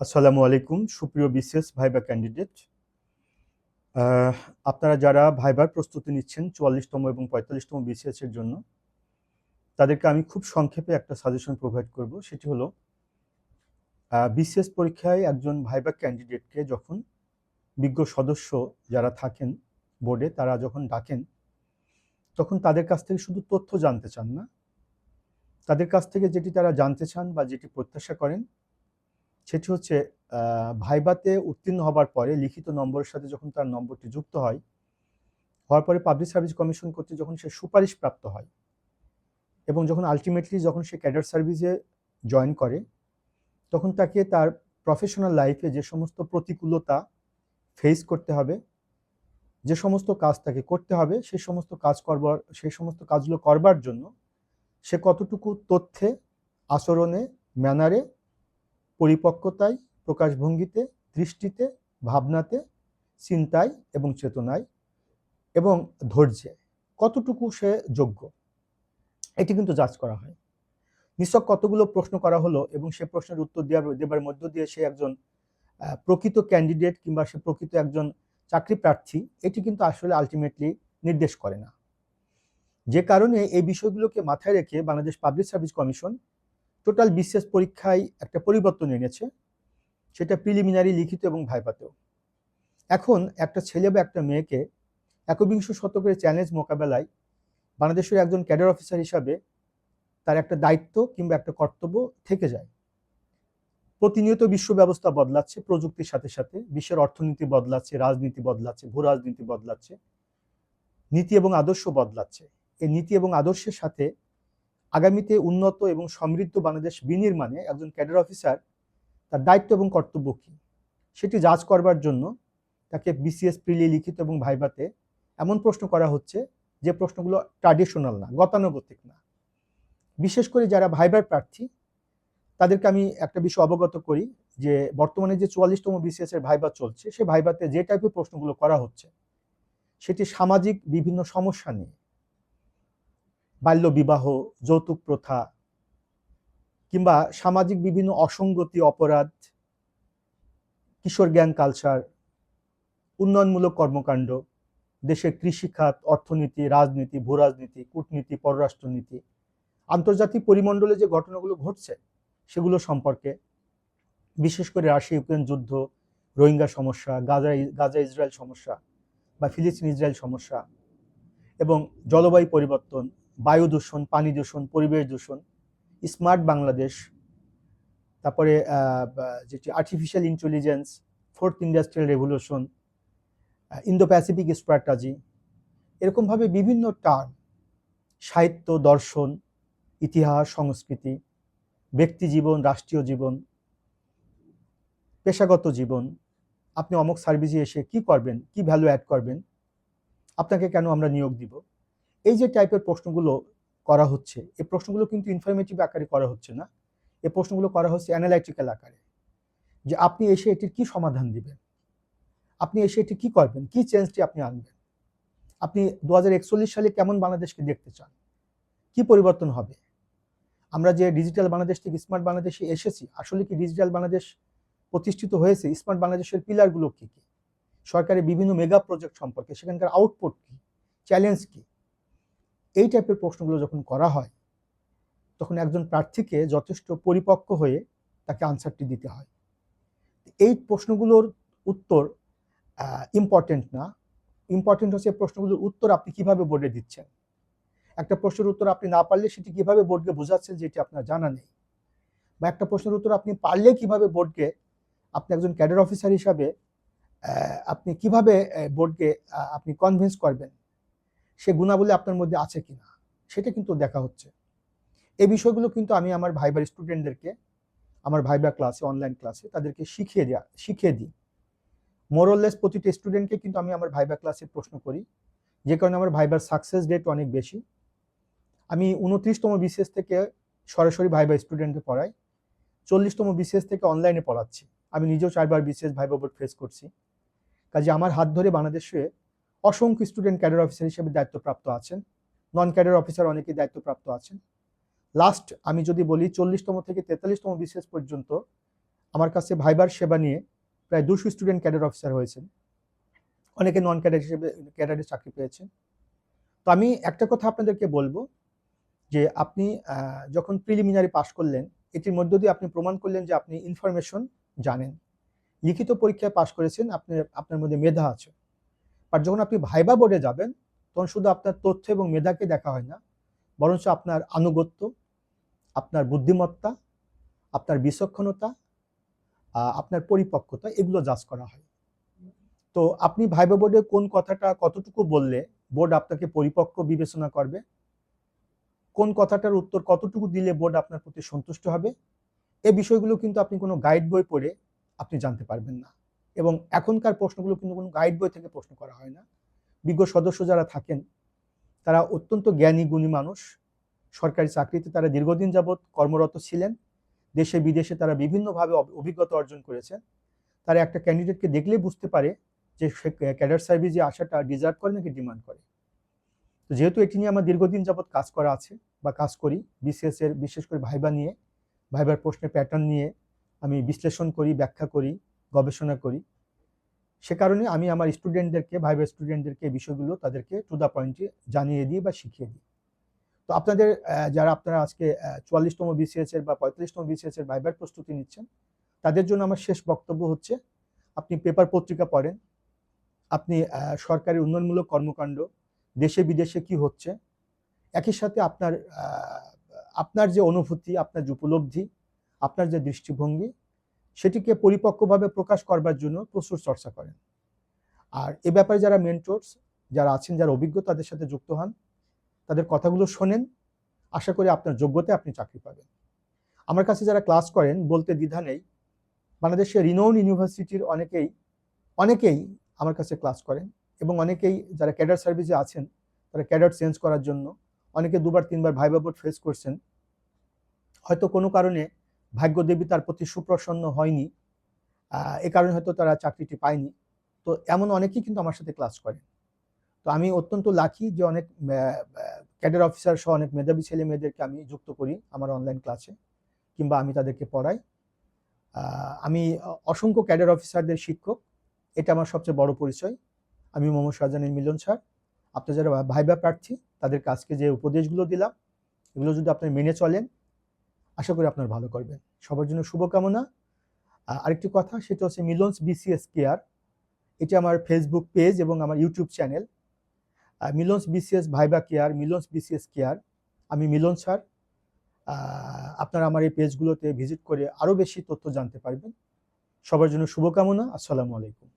আসসালামু আলাইকুম, সুপ্রিয় বিসিএস ভাইবা ক্যান্ডিডেট। আপনারা যারা ভাইবার প্রস্তুতি নিচ্ছেন চুয়াল্লিশতম এবং পঁয়তাল্লিশতম বিসিএস এর জন্য, তাদেরকে আমি খুব সংক্ষেপে একটা সাজেশন প্রোভাইড করব। সেটি হলো বিসিএস পরীক্ষায় একজন ভাইবা ক্যান্ডিডেটকে যখন বিজ্ঞ সদস্য যারা থাকেন বোর্ডে, তারা যখন ডাকেন, তখন তাদের কাছ থেকে শুধু তথ্য জানতে চান না। তাদের কাছ থেকে যেটি তারা জানতে চান বা যেটি প্রত্যাশা করেন সেটি হচ্ছে ভাইবাতে উত্তীর্ণ হবার পরে লিখিত নম্বরের সাথে যখন তার নম্বরটি যুক্ত হয়, হওয়ার পরে পাবলিক সার্ভিস কমিশন করতে যখন সে সুপারিশ প্রাপ্ত হয় এবং যখন আলটিমেটলি যখন সে ক্যাডার সার্ভিসে জয়েন করে, তখন তাকে তার প্রফেশনাল লাইফে যে সমস্ত প্রতিকূলতা ফেস করতে হবে, যে সমস্ত কাজ তাকে করতে হবে সেই সমস্ত কাজ করবার সেই সমস্ত কাজগুলো করবার জন্য সে কতটুকু তথ্যে, আচরণে ম্যানারে পরিপক্কতায়, প্রকাশভঙ্গিতে, দৃষ্টিতে, ভাবনাতে, চিন্তায় এবং চেতনায় এবং ধৈর্যে। কতটুকু সে যোগ্য? এটি কিন্তু যাচ করা হয়। নিশ্চক কতগুলো প্রশ্ন করা হলো এবং সে প্রশ্নের উত্তর দেওয়ার, দেবার মধ্য দিয়ে সে একজন প্রকৃত ক্যান্ডিডেট কিংবা সে প্রকৃত একজন চাকরি প্রার্থী, এটি কিন্তু আসলে আলটিমেটলি নির্দেশ করে না। যে কারণে এই বিষয়গুলোকে মাথায় রেখে Bangladesh public service commission total বিশেষ পরীক্ষায় একটা পরিবর্তন এনেছে, সেটা প্রিলিমিনারি, লিখিত এবং ভাইপাতেও। এখন একটা ছেলে বা একটা মেয়েকে একবিংশ শতকের চ্যালেঞ্জ মোকাবেলায় বাংলাদেশের একজন ক্যাডার অফিসার হিসাবে তার একটা দায়িত্ব কিংবা একটা কর্তব্য থেকে যায়। প্রতিনিয়ত বিশ্ব ব্যবস্থা বদলাচ্ছে, প্রযুক্তির সাথে সাথে বিশ্বের অর্থনীতি বদলাচ্ছে, রাজনীতি বদলাচ্ছে, ভূ রাজনীতি বদলাচ্ছে, নীতি এবং আদর্শ বদলাচ্ছে। এই নীতি এবং আদর্শের সাথে আগামীতে উন্নত এবং সমৃদ্ধ বাংলাদেশ বিনির্মাণে একজন ক্যাডার অফিসার তার দায়িত্ব এবং কর্তব্য কী? সেটি যাচ করবার জন্য তাকে বিসিএস প্রিলি লিখিত এবং ভাইভাতে এমন প্রশ্ন করা হচ্ছে যে প্রশ্নগুলো ট্রাডিশনাল না, গতানুগতিক না। বিশেষ করে যারা ভাইবার প্রার্থী, তাদেরকে আমি একটা বিষয় অবগত করি যে বর্তমানে যে চুয়াল্লিশতম বিসিএস এর ভাইবা চলছে, সে ভাইবাতে যে টাইপের প্রশ্নগুলো করা হচ্ছে, সেটি সামাজিক বিভিন্ন সমস্যা নিয়ে। বাল্য বিবাহ, যৌতুক প্রথা কিংবা সামাজিক বিভিন্ন অসঙ্গতি, অপরাধ, কিশোর জ্ঞান কালচার, উন্নয়নমূলক কর্মকাণ্ড, দেশের কৃষিখাত, অর্থনীতি, রাজনীতি, ভূরাজনীতি, কূটনীতি, পররাষ্ট্রনীতি, আন্তর্জাতিক পরিমণ্ডলে যে ঘটনাগুলো ঘটছে সেগুলো সম্পর্কে, বিশেষ করে রাশিয়া ইউক্রেন যুদ্ধ, রোহিঙ্গা সমস্যা, গাজা গাজা ইসরায়েল সমস্যা বা ফিলিস্তিন ইসরায়েল সমস্যা এবং জলবায়ু পরিবর্তন বায়ু দূষণ, পানি দূষণ, পরিবেশ দূষণ, স্মার্ট বাংলাদেশ, তারপরে যেটি artificial intelligence fourth industrial revolution Indo Pacific strategy এরকমভাবে বিভিন্ন টার্ম সাহিত্য, দর্শন, ইতিহাস, সংস্কৃতি, ব্যক্তি জীবন, রাষ্ট্রীয় জীবন, পেশাগত জীবন, আপনি অমুক সার্ভিসে এসে কি করবেন, কি ভ্যালু অ্যাড করবেন, আপনাকে কেন আমরা নিয়োগ দিব? এই যে টাইপের প্রশ্নগুলো করা হচ্ছে, এই প্রশ্নগুলো কিন্তু ইনফরমেটিভ আকারে করা হচ্ছে না। এই প্রশ্নগুলো করা হচ্ছে অ্যানালাইটিক্যাল আকারে। যে আপনি এসে এটির কি সমাধান দিবেন? আপনি এসে এটি কি করবেন? কি চেঞ্জটি আপনি আনবেন? আপনি দু হাজার একচল্লিশ সালে কেমন বাংলাদেশকে দেখতে চান? কি পরিবর্তন হবে? আমরা যে ডিজিটাল বাংলাদেশ থেকে স্মার্ট বাংলাদেশে এসেছি, আসলে কি ডিজিটাল বাংলাদেশ প্রতিষ্ঠিত হয়েছে? স্মার্ট বাংলাদেশের পিলারগুলো কি কি? সরকারের বিভিন্ন মেগা প্রজেক্ট সম্পর্কে, সেখানকার আউটপুট কি? চ্যালেঞ্জ কি? এই টাইপের প্রশ্নগুলো যখন করা হয়, তখন একজন প্রার্থীকে যথেষ্ট পরিপক্ক হয়ে তাকে আনসারটি দিতে হয়। এই প্রশ্নগুলোর উত্তর ইম্পর্টেন্ট না। ইম্পর্টেন্ট হচ্ছে প্রশ্নগুলোর উত্তর আপনি কীভাবে বোর্ডে দিচ্ছেন? একটা প্রশ্নের উত্তর আপনি না পারলে সেটি কীভাবে বোর্ডকে বোঝাচ্ছেন যেটি আপনার জানা নেই? বা একটা প্রশ্নের উত্তর আপনি পারলে কীভাবে বোর্ডকে আপনি একজন ক্যাডার অফিসার হিসাবে আপনি কীভাবে বোর্ডকে আপনি কনভিন্স করবেন? সে গুণাবলী আপনার মধ্যে আছে কিনা? সেটা কিন্তু দেখা হচ্ছে। এই বিষয়গুলো কিন্তু আমি আমার ভাইবার স্টুডেন্টদেরকে আমার ভাইবার ক্লাসে অনলাইন ক্লাসে তাদেরকে শিখিয়ে দেওয়া শিখিয়ে দিই। মোরললেস প্রতিটি স্টুডেন্টকে কিন্তু আমি আমার ভাইবার ক্লাসে প্রশ্ন করি। যে কারণে আমার ভাইবার সাকসেস রেট অনেক বেশি। আমি উনত্রিশতম বিসিএস থেকে সরাসরি ভাইবার স্টুডেন্টকে পড়াই। চল্লিশতম বিসিএস থেকে অনলাইনে পড়াচ্ছি। আমি নিজেও চারবার বিসিএস ভাইবা বোর্ড ফেস করছি। কাজে আমার হাত ধরে বাংলাদেশে অসংখ্য স্টুডেন্ট ক্যাডার অফিসার হিসেবে দায়িত্বপ্রাপ্ত আছেন। নন ক্যাডার অফিসার অনেকেই দায়িত্বপ্রাপ্ত আছেন। লাস্ট আমি যদি বলি, চল্লিশতম থেকে তেতাল্লিশতম বিশেষ পর্যন্ত আমার কাছে ভাইবার সেবা নিয়ে প্রায় দুশো স্টুডেন্ট ক্যাডার অফিসার হয়েছেন। অনেকে নন ক্যাডার হিসেবে ক্যাডারে চাকরি পেয়েছেন। তো আমি একটা কথা আপনাদেরকে বলব যে আপনি যখন প্রিলিমিনারি পাশ করলেন, এটির মধ্য দিয়ে আপনি প্রমাণ করলেন যে আপনি ইনফরমেশন জানেন। লিখিত পরীক্ষায় পাশ করেছেন, আপনি, আপনার মধ্যে মেধা আছে। আর যখন আপনি ভাইবা বোর্ডে যাবেন, তখন শুধু আপনার তথ্য এবং মেধাকে দেখা হয় না, বরঞ্চ আপনার আনুগত্য, আপনার বুদ্ধিমত্তা, আপনার বিচক্ষণতা আপনার পরিপক্কতা, এগুলো যাচ করা হয়। তো আপনি ভাইবা বোর্ডে কোন কথাটা কতটুকু বললে বোর্ড আপনাকে পরিপক্ক বিবেচনা করবে, কোন কথাটার উত্তর কতটুকু দিলে বোর্ড আপনার প্রতি সন্তুষ্ট হবে, এ বিষয়গুলো কিন্তু আপনি কোনো গাইড বই পড়ে আপনি জানতে পারবেন না। এবং এখনকার প্রশ্নগুলো কিন্তু কোনো গাইড বই থেকে প্রশ্ন করা হয় না। বিজ্ঞ সদস্য যারা থাকেন, তারা অত্যন্ত জ্ঞানী, গুণী মানুষ। সরকারি চাকরিতে তারা দীর্ঘদিন যাবৎ কর্মরত ছিলেন। দেশে, বিদেশে তারা বিভিন্নভাবে অভিজ্ঞতা অর্জন করেছেন। তারা একটা ক্যান্ডিডেটকে দেখলেই বুঝতে পারে যে সে ক্যাডার সার্ভিসে আসাটা ডিজার্ভ করে নাকি ডিমান্ড করে। তো যেহেতু এটি নিয়ে আমার দীর্ঘদিন যাবৎ কাজ করা আছে বা কাজ করি বিসিএস এর বিশেষ করে ভাইবা নিয়ে, ভাইবার প্রশ্নের প্যাটার্ন নিয়ে আমি বিশ্লেষণ করি, ব্যাখ্যা করি গবেষণা করি। সে কারণে আমি আমার স্টুডেন্টদেরকে ভাইবা স্টুডেন্টদেরকে বিষয়গুলো তাদেরকে টু দ্য পয়েন্টে জানিয়ে দিই বা শিখিয়ে দিই। তো আপনাদের যারা আপনারা আজকে চুয়াল্লিশতম বিসিএস এর বা পঁয়তাল্লিশতম বিসিএস এর ভাইবার প্রস্তুতি নিচ্ছেন, তাদের জন্য আমার শেষ বক্তব্য হচ্ছে, আপনি পেপার পত্রিকা পড়েন, আপনি সরকারি উন্নয়নমূলক কর্মকাণ্ড, দেশে বিদেশে কি হচ্ছে, একই সাথে আপনার আপনার যে অনুভূতি, আপনার যে উপলব্ধি, আপনার যে দৃষ্টিভঙ্গি সেটিকে পরিপক্কভাবে প্রকাশ করবার জন্য প্রচুর চর্চা করেন। আর এ ব্যাপারে যারা মেন্টরস যারা আছেন, যারা অভিজ্ঞ, তাদের সাথে যুক্ত হন। তাদের কথাগুলো শোনেন। আশা করি আপনার যোগ্যতায় আপনি চাকরি পাবেন। আমার কাছে যারা ক্লাস করেন, বলতে দ্বিধা নেই। বাংলাদেশের রিনোন ইউনিভার্সিটির অনেকেই অনেকেই আমার কাছে ক্লাস করেন এবং অনেকেই যারা ক্যাডার সার্ভিসে আছেন, তারা ক্যাডার চেঞ্জ করার জন্য অনেকে দুবার, তিনবার ভাইবা বোর্ড ফেস করছেন। হয়তো কোনো কারণে ভাগ্যদেবী তার প্রতি সুপ্রসন্ন হয়নি এ কারণে হয়তো তারা চাকরিটি পায়নি। তো এমন অনেকেই কিন্তু আমার সাথে ক্লাস করেন। তো আমি অত্যন্ত লাকি যে অনেক ক্যাডার অফিসার সহ অনেক মেধাবী ছেলে মেয়েদেরকে আমি যুক্ত করি আমার অনলাইন ক্লাসে কিংবা আমি তাদেরকে পড়াই। আমি অসংখ্য ক্যাডার অফিসারদের শিক্ষক, এটা আমার সবচেয়ে বড় পরিচয়। আমি মোহাম্মদ শাহজাহানের মিলন স্যার। আপনার যারা ভাইবা প্রার্থী তাদের কাছকে যে উপদেশগুলো দিলাম, এগুলো যদি আপনি মেনে চলেন, আশা করি আপনার ভালো করবেন। সবার জন্য শুভকামনা। আরেকটি কথা, সেটা হচ্ছে মিলনস বিসিএস কেয়ার। এটি আমার ফেসবুক পেজ এবং আমার YouTube channel Milon's BCS viva care, Milon's BCS care. আমি মিলন স্যার। আপনারা আমার এই পেজগুলোতে ভিজিট করে আরও বেশি তথ্য জানতে পারবেন। সবার জন্য শুভকামনা। আসসালামু আলাইকুম।